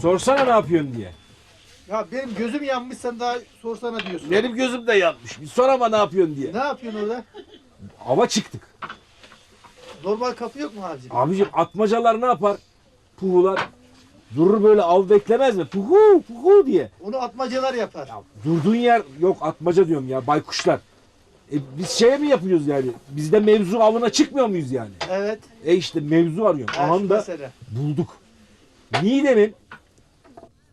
Sorsana ne yapıyorsun diye. Ya benim gözüm yanmış sen daha sorsana diyorsun. Benim gözüm de yanmış. Bir sor ama ne yapıyorsun diye. Ne yapıyorsun orada? Hava çıktık. Normal kapı yok mu abicim? Abicim atmacalar ne yapar? Puhular. Durur böyle av beklemez mi? Puhu puhu diye. Onu atmacalar yapar. Ya durduğun yer yok atmaca diyorum ya baykuşlar. E, biz şey mi yapıyoruz yani? Biz de mevzu avına çıkmıyor muyuz yani? Evet. E işte mevzu arıyorum. Ha, Aha da bulduk. Niğde'nin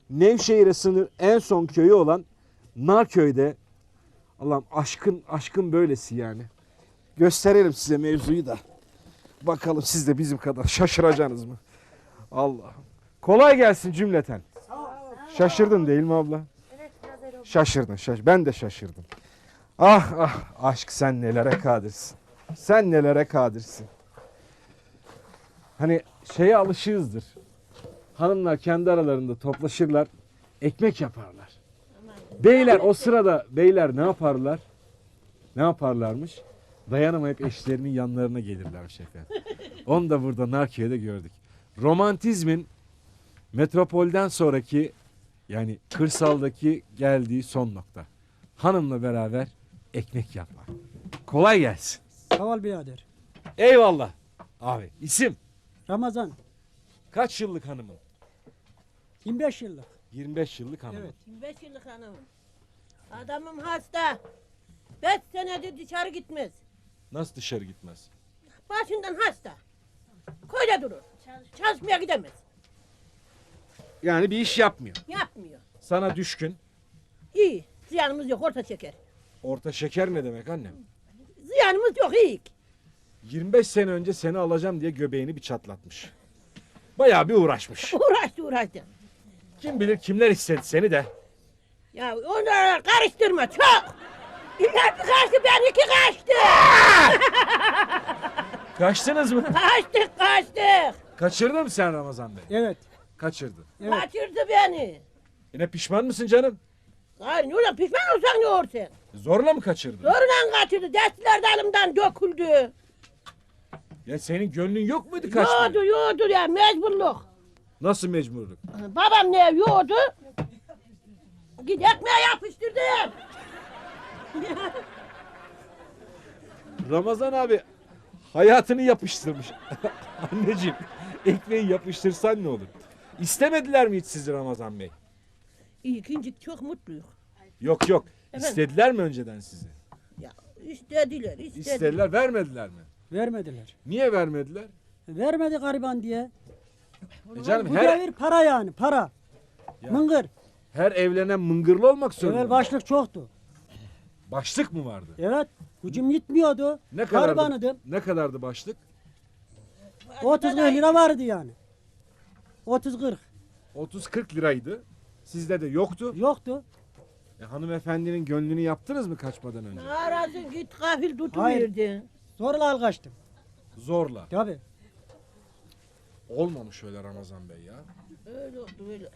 Nevşehir'e sınır en son köyü olan Narköy'de Allah'ım aşkın aşkın böylesi yani. Gösterelim size mevzuyu da. Bakalım siz de bizim kadar şaşıracaksınız mı? Allah'ım. Kolay gelsin cümleten. Şaşırdın değil mi abla? Şaşırdın. Şaş ben de şaşırdım. Ah ah aşk sen nelere kadirsin. Sen nelere kadirsin. Hani şeye alışığızdır. Hanımlar kendi aralarında toplaşırlar, ekmek yaparlar. Beyler o sırada beyler ne yaparlar? Ne yaparlarmış? Dayanamayıp eşlerinin yanlarına gelirlermiş efendim. Onu da burada Narkiye'de gördük. Romantizmin metropolden sonraki yani kırsaldaki geldiği son nokta. Hanımla beraber ekmek yapmak. Kolay gelsin. Sağ ol birader. Eyvallah. Abi isim Ramazan kaç yıllık hanımın? 25 yıllık. 25 yıllık hanımın. Evet. 25 yıllık hanım. Adamım hasta. 5 senedir dışarı gitmez. Nasıl dışarı gitmez? Başından hasta. Köyde durur. Çalışmaya gidemez. Yani bir iş yapmıyor. Yapmıyor. Sana düşkün. İyi. Ziyanımız yok. Orta şeker. Orta şeker ne demek annem? Ziyanımız yok. iyi. 25 sene önce seni alacağım diye göbeğini bir çatlatmış. Bayağı bir uğraşmış. Uğraştı uğraştı. Kim bilir kimler istedi seni de. Ya onları karıştırma çok. İller bir kaçtı ben iki kaçtı. Kaçtınız mı? Kaçtık kaçtık. Kaçırdın mı sen Ramazan Bey? Evet. Kaçırdı. Evet. Kaçırdı beni. Yine pişman mısın canım? Hayır ne olur pişman olsan ne olursun. Zorla mı kaçırdın? Zorla kaçırdı. Destiler de elimden döküldü. Ya senin gönlün yok muydu kaçmaya? Yoğdu yoğdu ya mecburluk. Nasıl mecburluk? Babam ne yoğdu? Git ekmeğe yapıştırdım. Ramazan abi hayatını yapıştırmış. Anneciğim ekmeği yapıştırsan ne olur? İstemediler mi hiç sizi Ramazan Bey? İkincik çok mutluyuz. Yok yok. Efendim? İstediler mi önceden sizi? Ya istediler, istediler. İstediler vermediler mi? Vermediler. Niye vermediler? Vermedi gariban diye. E canım Bu her, devir para yani para. Ya. Mıngır. her evlenen mıngırlı olmak zorunda. Evvel mı? başlık çoktu. Başlık mı vardı? Evet. Gücüm yetmiyordu. Ne kadardı? Garibanıdım. Ne kadardı başlık? 30 lira vardı yani. 30-40. 30-40 liraydı. Sizde de yoktu. Yoktu. E, hanımefendinin gönlünü yaptınız mı kaçmadan önce? Arası git kafil tutuverdi. Zorla al kaçtım. Zorla. Tabii. Olmamış öyle Ramazan Bey ya. Öyle oldu öyle.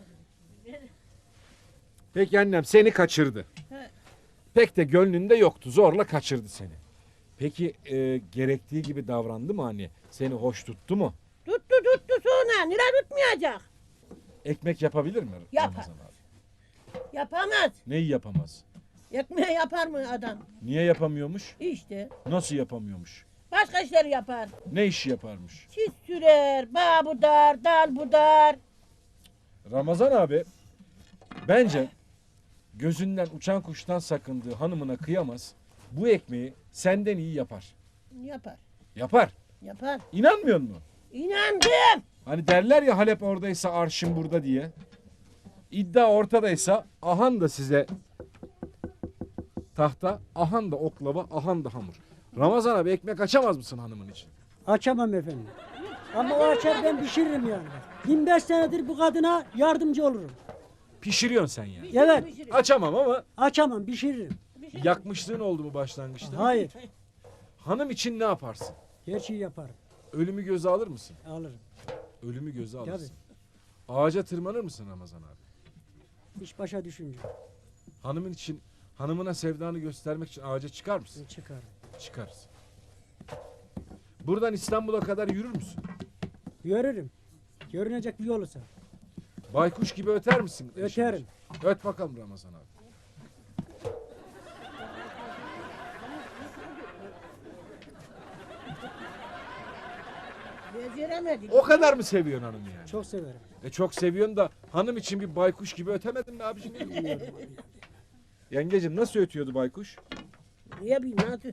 Peki annem seni kaçırdı. He. Pek de gönlünde yoktu. Zorla kaçırdı seni. Peki e, gerektiği gibi davrandı mı anne? Seni hoş tuttu mu? Tuttu tuttu sonra. Nere tutmayacak? Ekmek yapabilir mi Yapar. Ramazan abi? Yapamaz. Neyi yapamaz? Ekmeği yapar mı adam? Niye yapamıyormuş? İşte. Nasıl yapamıyormuş? Başka işleri yapar. Ne işi yaparmış? Çiz sürer, bağ budar, dal budar. Ramazan abi bence gözünden uçan kuştan sakındığı hanımına kıyamaz. Bu ekmeği senden iyi yapar. Yapar. Yapar. Yapar. İnanmıyor musun? İnandım. Hani derler ya Halep oradaysa arşın burada diye. İddia ortadaysa ahan da size tahta, ahan da oklava, ahan da hamur. Ramazan abi ekmek açamaz mısın hanımın için? Açamam efendim. Ama o açar ben pişiririm yani. 25 senedir bu kadına yardımcı olurum. Pişiriyorsun sen yani. Evet. Açamam ama Açamam pişiririm. yakmışlığın oldu mu başlangıçta? Hayır. Hanım için ne yaparsın? Her şeyi yaparım. Ölümü göze alır mısın? Alırım. Ölümü göze Tabii. alırsın. Ağaca tırmanır mısın Ramazan abi? İş başa düşünce. Hanımın için Hanımına sevdanı göstermek için ağaca çıkar mısın? Çıkar. Çıkarız. Buradan İstanbul'a kadar yürür müsün? Yürürüm. Görünecek bir yol olsa. Baykuş gibi öter misin? Öterim. Öt bakalım Ramazan abi. Beceremedik. O kadar mı seviyorsun hanımı yani? Çok severim. E çok seviyorsun da hanım için bir baykuş gibi ötemedin mi abiciğim? Yengecim nasıl ötüyordu baykuş? Niye nasıl?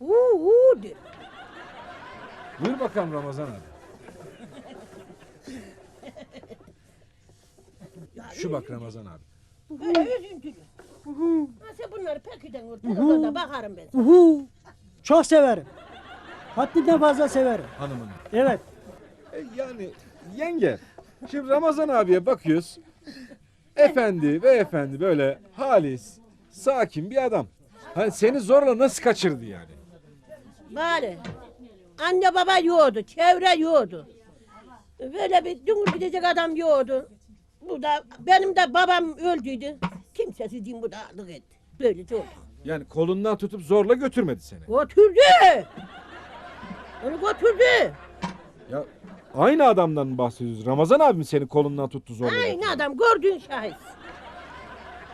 Uuu uuu de. Buyur bakalım Ramazan abi. Şu bak Ramazan abi. Öyle üzüntülü. Nasıl bunları pekiden vur. Telefonda bakarım ben. Uhu. Çok severim. Haddinden fazla severim. Hanımını. Evet. E yani yenge. Şimdi Ramazan abiye bakıyoruz. Efendi ve efendi böyle halis, sakin bir adam. Hani seni zorla nasıl kaçırdı yani? Bari. Anne baba yoğdu. Çevre yoğdu. Böyle bir dünür gidecek adam yoğdu. Bu da benim de babam öldüydü. Kimsesizliğim bu da aldık etti. Böylece oldu. Yani kolundan tutup zorla götürmedi seni. Götürdü. Onu götürdü. Ya aynı adamdan mı bahsediyoruz? Ramazan abi mi seni kolundan tuttu zorla? Aynı götürdü? adam gördüğün şahit.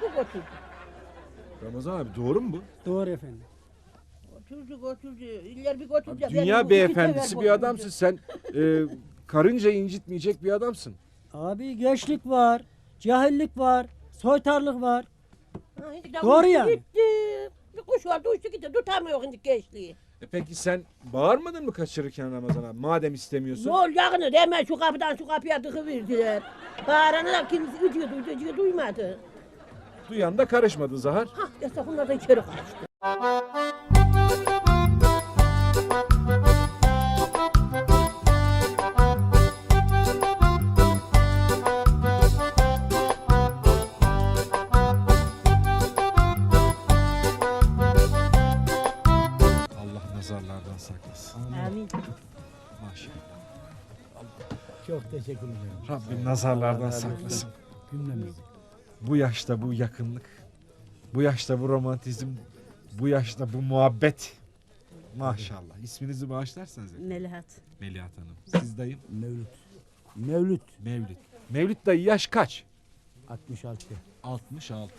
Bu götürdü. Ramazan abi doğru mu bu? Doğru efendim. Götürdü götürdü. İller bir götürdü. Abi Benim dünya iki beyefendisi bir adamsın sen. E, karınca incitmeyecek bir adamsın. Abi gençlik var. Cahillik var. Soytarlık var. Ha, Doğru yani. Gitti. Bir kuş vardı uçtu gitti. Tutamıyor şimdi gençliği. E peki sen bağırmadın mı kaçırırken Ramazan abi? Madem istemiyorsun. Yol yakını hemen şu kapıdan şu kapıya tıkıverdiler. Bağıranı da kimse duydu, ödüyor duymadı. Duyan da karışmadı Zahar. Hah yasak onlar da içeri kaçtı. Rabbim nazarlardan saklasın. Bu yaşta bu yakınlık, bu yaşta bu romantizm, bu yaşta bu muhabbet. Maşallah. İsminizi bağışlarsanız. efendim. Melihat. Melihat Hanım. Siz dayım? Mevlüt. Mevlüt Mevlüt. Mevlüt dayı yaş kaç? 66. 66.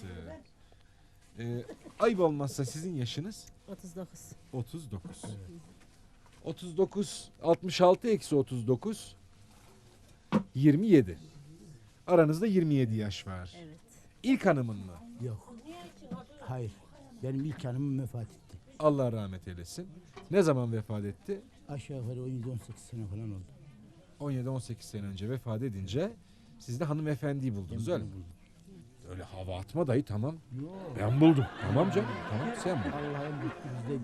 Ee, ayıp olmazsa sizin yaşınız? 39. 39. 39, 66 eksi 39, 27. Aranızda 27 yaş var. Evet. İlk hanımın mı? Yok. Hayır. Benim ilk hanımım vefat etti. Allah rahmet eylesin. Ne zaman vefat etti? Aşağı yukarı 17-18 sene falan oldu. 17-18 sene önce vefat edince siz de hanımefendiyi buldunuz öyle mi? buldum. Öyle hava atma dayı tamam. Yok. Ben buldum. Tamam canım. Tamam sen bul. Allah'ın lütfu biz de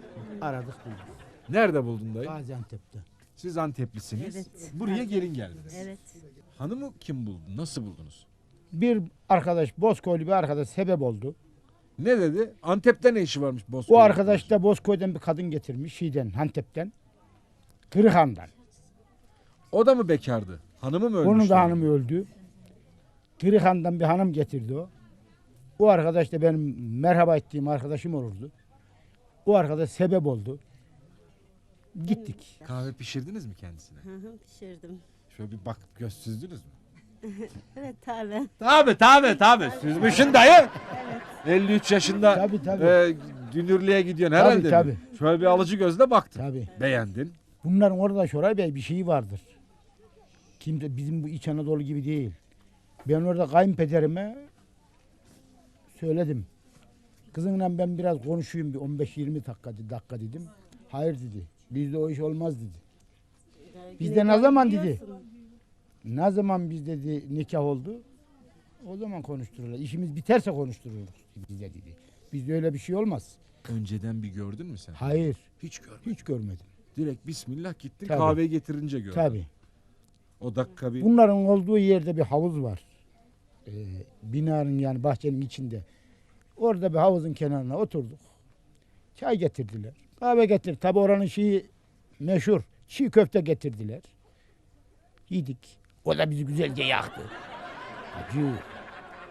aradık bulduk. Nerede buldun dayı? Gaziantep'te. Siz Anteplisiniz. Evet. Buraya gelin geldiniz. Evet. Hanımı kim buldu? Nasıl buldunuz? Bir arkadaş, Bozkoylu bir arkadaş sebep oldu. Ne dedi? Antep'te ne işi varmış O Bozkır'da? arkadaş da Bozkoy'dan bir kadın getirmiş. Şi'den, Hantep'ten. Kırıkhan'dan. O da mı bekardı? Hanımı mı ölmüş? Onun da hanımı öldü. Kırıkhan'dan bir hanım getirdi o. O arkadaş da benim merhaba ettiğim arkadaşım olurdu. O arkadaş sebep oldu. Gittik. Kahve pişirdiniz mi kendisine? Hı hı, pişirdim. Şöyle bir bakıp göz süzdünüz mü? Evet tabi. Tabi tabi tabi. Süzmüşün dayı. 53 yaşında Tabii, tabii. e, dünürlüğe gidiyorsun herhalde. Tabii, mi? Şöyle bir alıcı gözle baktın. Tabii. Beğendin. Bunların orada Şoray Bey bir şeyi vardır. Kimse bizim bu İç Anadolu gibi değil. Ben orada kayınpederime söyledim. Kızınla ben biraz konuşayım bir 15-20 dakika, dakika dedim. Hayır dedi. Bizde o iş olmaz dedi. Bizde ne zaman dedi? Ne zaman biz dedi nikah oldu? O zaman konuştururlar. İşimiz biterse konuştururuz bizde dedi. Bizde öyle bir şey olmaz. Önceden bir gördün mü sen? Hayır. Hiç görmedim. Hiç görmedim. Direkt bismillah gittin Tabii. kahve getirince gördün. Tabii. O dakika bir Bunların olduğu yerde bir havuz var. Ee, binanın yani bahçenin içinde. Orada bir havuzun kenarına oturduk. Çay getirdiler. Kahve getir. Tabi oranın şeyi meşhur. Çiğ köfte getirdiler. Yedik. O da bizi güzelce yaktı. Acı.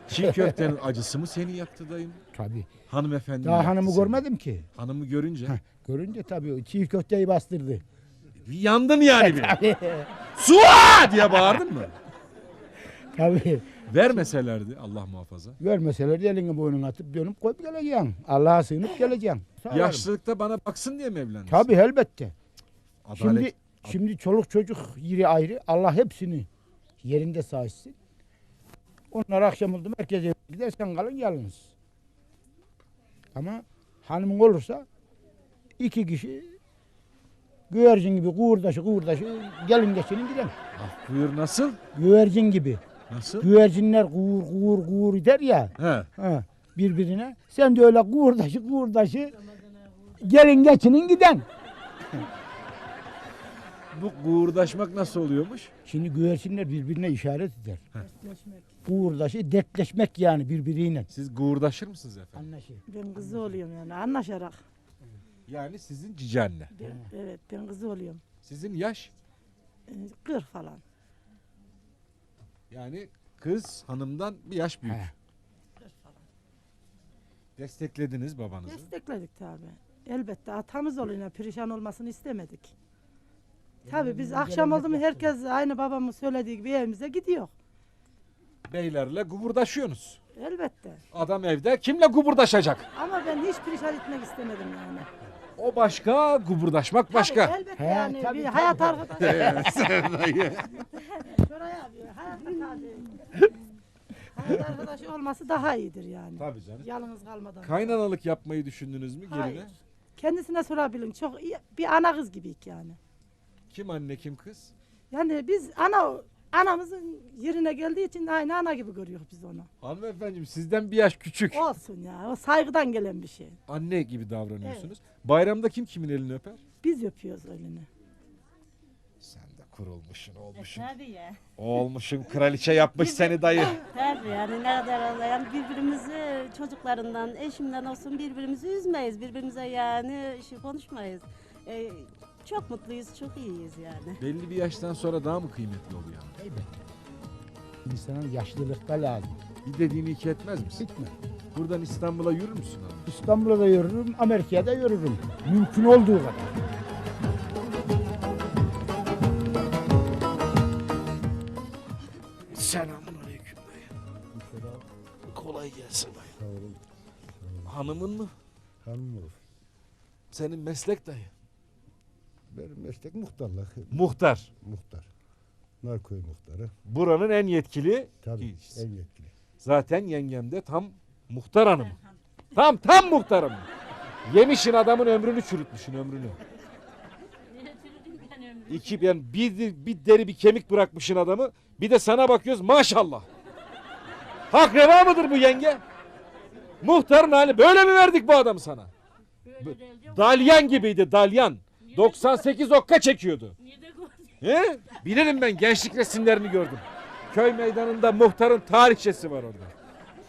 Çiğ köftenin acısı mı seni yaktı dayım? Tabii. Hanımefendi Daha yaktı hanımı seni? görmedim ki. Hanımı görünce Heh, Görünce tabii o çiğ köfteyi bastırdı. bir yandın yani bir. Suat diye bağırdın mı? Tabii. Vermeselerdi Allah muhafaza. Vermeseler elini boynuna atıp dönüp koyup geleceksin. Allah'a sığınıp geleceksin. Sağ Yaşlılıkta bana baksın diye mi evlendin? Tabii elbette. Adalet. Şimdi şimdi çoluk çocuk yeri ayrı. Allah hepsini yerinde sahipsin. Onlar akşam oldu merkeze gidersen kalın yalnız. Ama hanımın olursa iki kişi güvercin gibi kuğurdaşı kuğurdaşı gelin geçinin giden. Ah, buyur nasıl? Güvercin gibi. Nasıl? Güvercinler kuğur kuğur kuğur eder ya. He. Ha, birbirine. Sen de öyle kuğurdaşı kuğurdaşı gelin geçinin giden. Bu guğurdaşmak nasıl oluyormuş? Şimdi güvercinler birbirine işaret eder. Uğurdaşı dertleşmek yani birbiriyle. Siz guğurdaşır mısınız efendim? Anlaşılır. Ben kızı oluyorum yani anlaşarak. Yani sizin cici anne. Ben- evet ben kızı oluyorum. Sizin yaş? Ee, 40 falan. Yani kız hanımdan bir yaş büyük. He. Desteklediniz babanızı. Destekledik tabi. Elbette atamız oluyor perişan olmasını istemedik. Tabi biz akşam oldu mu herkes aynı babamın söylediği gibi evimize gidiyor. Beylerle guburdaşıyorsunuz. Elbette. Adam evde kimle guburdaşacak? Ama ben hiç perişan etmek istemedim yani. O başka, guburdaşmak başka. Tabii, elbette He, yani tabii, bir tabii, hayat tabii. arkadaşı. Abi hayatta tabi. hayat arkadaşı olması daha iyidir yani. Tabii canım. Yalnız kalmadan. Kaynanalık yapmayı düşündünüz mü Hayır. geline? Kendisine sorabilin. Çok iyi, bir ana kız gibiyik yani. Kim anne kim kız? Yani biz ana anamızın yerine geldiği için aynı ana gibi görüyoruz biz onu. Hanımefendiciğim sizden bir yaş küçük. Olsun ya. O saygıdan gelen bir şey. Anne gibi davranıyorsunuz. Bayramda kim kimin elini öper? Biz öpüyoruz elini. Kurulmuşsun olmuşsun. Tabii ya. Olmuşsun kraliçe yapmış seni dayı. Tabii yani ne kadar olsa yani birbirimizi çocuklarından, eşimden olsun birbirimizi üzmeyiz. Birbirimize yani şey konuşmayız. Ee, çok mutluyuz, çok iyiyiz yani. Belli bir yaştan sonra daha mı kıymetli oluyor? Elbette. İnsanın yaşlılıkta lazım. Bir dediğini iki etmez misin? Gitme. Buradan İstanbul'a yürür müsün abi? İstanbul'a da yürürüm, Amerika'ya da yürürüm. Mümkün olduğu kadar. Selamun aleyküm dayı. Kolay gelsin dayı. Hanımın mı? Hanım olur. Senin meslek dayı. Benim meslek muhtarlık. Muhtar. Muhtar. Narköy muhtarı. Buranın en yetkili Tabii kişisi. en yetkili. Zaten yengem de tam muhtar hanım. Tam tam muhtar hanım. Yemişin adamın ömrünü çürütmüşün ömrünü. İki yani bir, bir deri bir kemik bırakmışın adamı. Bir de sana bakıyoruz maşallah. Hak reva mıdır bu yenge? Muhtarın hali böyle mi verdik bu adamı sana? Dalyan gibiydi dalyan. 98 okka çekiyordu. He? Bilirim ben gençlik resimlerini gördüm. Köy meydanında muhtarın tarihçesi var orada.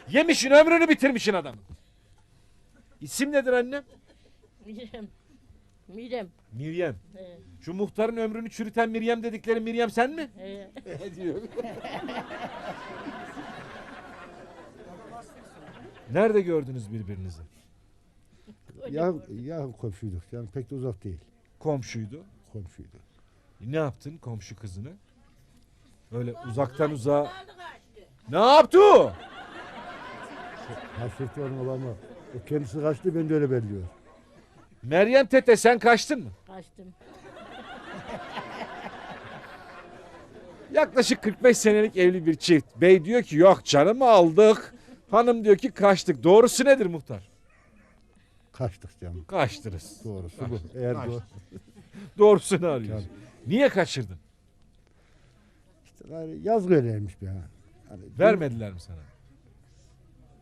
Yemişin ömrünü bitirmişin adam. İsim nedir annem? Mirem. Miryem. He. Şu muhtarın ömrünü çürüten Miryem dedikleri Miryem sen mi? He. diyor. Nerede gördünüz birbirinizi? Ya, ya komşuyduk. Yani pek de uzak değil. Komşuydu. Komşuydu. Ne yaptın komşu kızını? Öyle uzaktan uzağa. Ne yaptı o? Hasreti onun ama o kendisi kaçtı ben de öyle belliyor. Meryem tete sen kaçtın mı? Kaçtım. Yaklaşık 45 senelik evli bir çift. Bey diyor ki yok canım aldık. Hanım diyor ki kaçtık. Doğrusu nedir muhtar? Kaçtık canım. Kaçtınız. Doğrusu bu. Eğer Kaçtık. doğru. Doğrusunu arıyorsun. Niye kaçırdın? İşte gayri yaz öyleymiş bir ha. Hani Vermediler mi sana?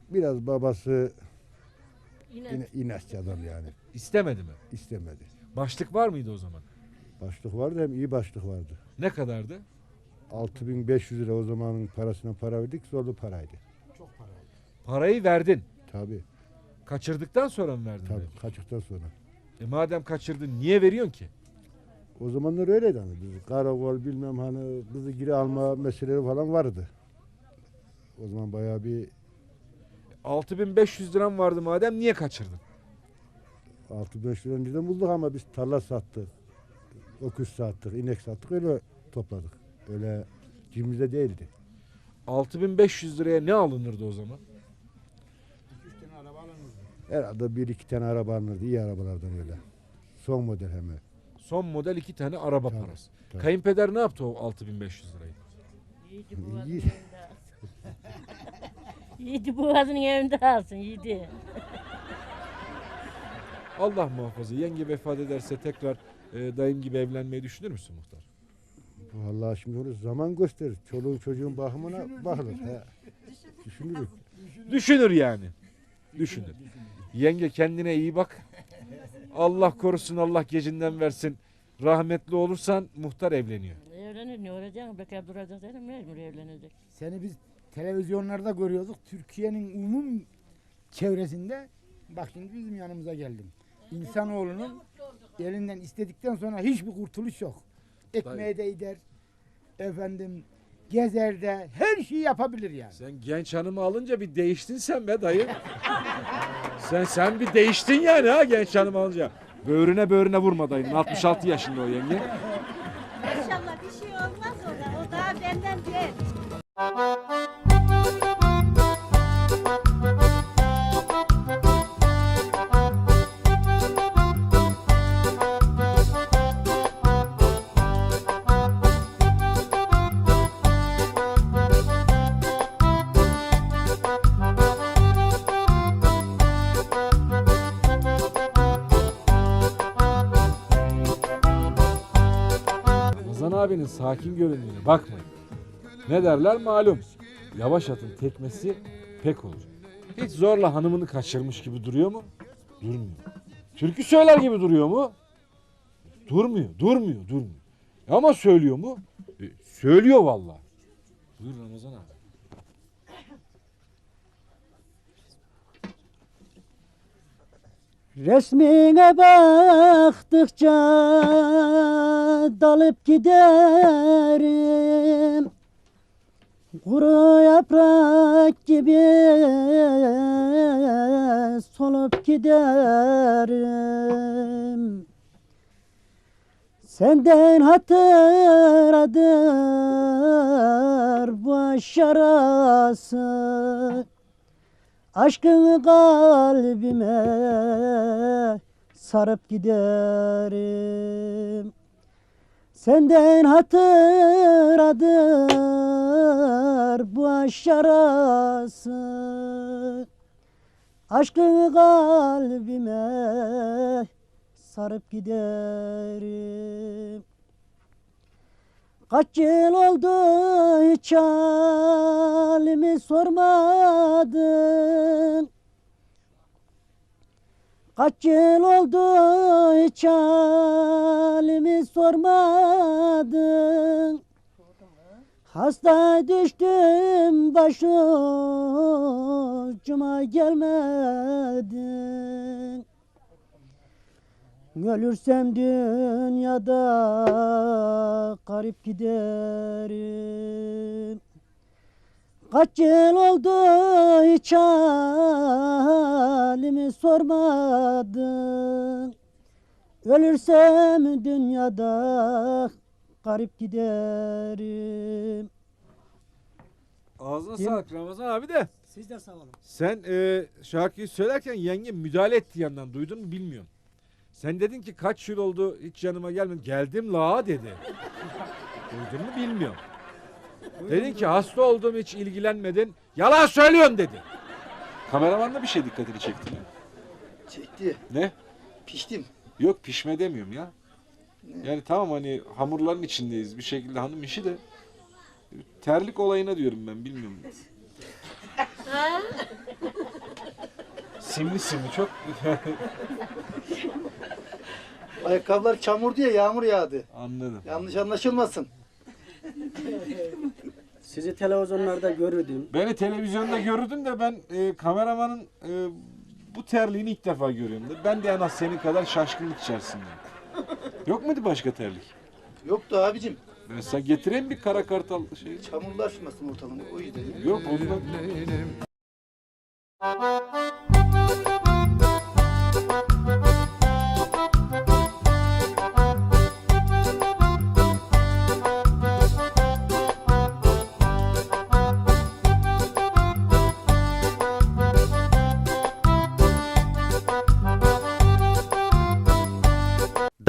Biraz babası Yine yine inatçı adam yani. İstemedi mi? istemedi. Başlık var mıydı o zaman? Başlık vardı hem iyi başlık vardı. Ne kadardı? 6500 lira o zamanın parasına para verdik zorlu paraydı. Parayı verdin. Tabii Kaçırdıktan sonra mı verdin? tabii kaçıktan sonra. E madem kaçırdın niye veriyorsun ki? O zamanlar öyleydi hani. Biz karakol bilmem hani kızı geri alma meseleleri falan vardı. O zaman bayağı bir 6500 liram vardı madem niye kaçırdın? 6500 lira önceden bulduk ama biz tarla sattık. Öküz sattık, inek sattık öyle topladık. Öyle cimride değildi. 6500 liraya ne alınırdı o zaman? Herhalde bir iki tane araba alınırdı. iyi arabalardan öyle. Son model hemen. Son model iki tane araba Tabii, parası. tabii. Kayınpeder ne yaptı o 6500 lirayı? İyi. Yiğidi boğazının evinde alsın yiğidi. Allah muhafaza yenge vefat ederse tekrar e, dayım gibi evlenmeyi düşünür müsün muhtar? Vallahi şimdi onu zaman gösterir. Çoluğun çocuğun bakımına bakılır. He. Düşünürük. Düşünür yani. Düşünür. Yenge kendine iyi bak. Allah korusun Allah gecinden versin. Rahmetli olursan muhtar evleniyor. Evlenir ne olacak? Bekar duracak dedim mecbur evlenecek. Seni biz televizyonlarda görüyorduk. Türkiye'nin umum çevresinde bak şimdi bizim yanımıza geldin. İnsanoğlunun elinden istedikten sonra hiçbir kurtuluş yok. Ekmeğe de gider. Efendim gezer de her şeyi yapabilir yani. Sen genç hanımı alınca bir değiştin sen be dayı. sen sen bir değiştin yani ha genç hanımı alınca. Böğrüne böğrüne vurma dayının. 66 yaşında o yenge. Abinin sakin göründüğüne bakmayın. Ne derler malum. Yavaş atın tekmesi pek olur. Hiç zorla hanımını kaçırmış gibi duruyor mu? Durmuyor. Türkü söyler gibi duruyor mu? Durmuyor, durmuyor, durmuyor. Ama söylüyor mu? E, söylüyor vallahi. Buyur Ramazan abi. Resmine baktıkça dalıp giderim. Kuru yaprak gibi solup giderim. Senden hatıradır bu aşk yarası Aşkını kalbime sarıp giderim. Senden hatıradır bu aşk yarası. Aşkını kalbime sarıp giderim Kaç yıl oldu hiç halimi sormadın? Kaç yıl oldu hiç halimi sormadın? Hasta düştüm başucuma gelmedin Ölürsem dünyada garip giderim Kaç yıl oldu hiç halimi sormadın Ölürsem dünyada garip giderim Ağzına Kim? sağlık Ramazan abi de. Siz de sağ olun. Sen e, şarkıyı söylerken yenge müdahale etti yandan. Duydun mu bilmiyorum. Sen dedin ki kaç yıl oldu hiç yanıma gelmedin. Geldim la dedi. Duydun mu bilmiyorum. Dedin ki hasta oldum hiç ilgilenmedin. Yalan söylüyorsun dedi. Kameraman da bir şey dikkatini çekti mi? Çekti. Ne? Piştim. Yok pişme demiyorum ya. Yani tamam hani hamurların içindeyiz bir şekilde hanım işi de terlik olayına diyorum ben bilmiyorum. simli simli çok Ayakkabılar çamur diye yağmur yağdı. anladım. Yanlış anlaşılmasın. Sizi televizyonlarda görürdüm. Beni televizyonda görürdün de ben e, kameramanın e, bu terliğini ilk defa görüyorum. da. Ben de en az senin kadar şaşkınlık içerisindeyim. Yok muydu başka terlik? Yoktu abicim. Ben sana getireyim bir kara kartal şey. Çamurlaşmasın ortalığı o yüzden. Yok ondan.